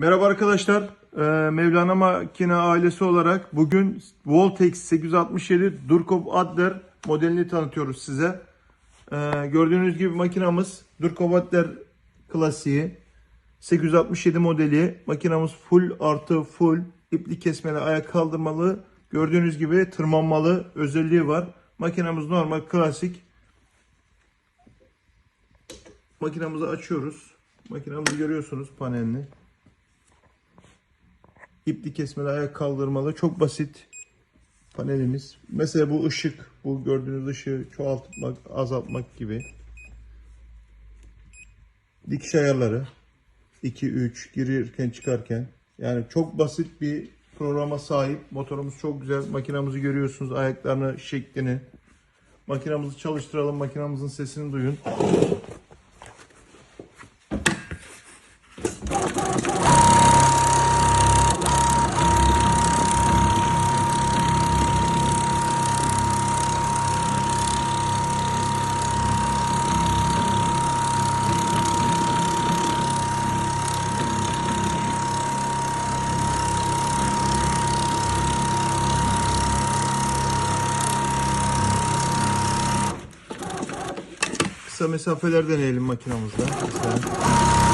Merhaba arkadaşlar. Ee, Mevlana Makine ailesi olarak bugün Voltex 867 Durkop Adler modelini tanıtıyoruz size. Ee, gördüğünüz gibi makinamız Durkop Adler klasiği 867 modeli. Makinamız full artı full ipli kesmeli ayak kaldırmalı. Gördüğünüz gibi tırmanmalı özelliği var. Makinamız normal klasik. Makinamızı açıyoruz. Makinamızı görüyorsunuz panelini. İpli kesmeli ayak kaldırmalı. Çok basit panelimiz. Mesela bu ışık, bu gördüğünüz ışığı çoğaltmak, azaltmak gibi. Dikiş ayarları. 2 3 girirken çıkarken. Yani çok basit bir programa sahip. Motorumuz çok güzel. Makinamızı görüyorsunuz. Ayaklarını, şeklini. Makinamızı çalıştıralım. Makinamızın sesini duyun. Kısa mesafeler deneyelim makinamızda. Mesela.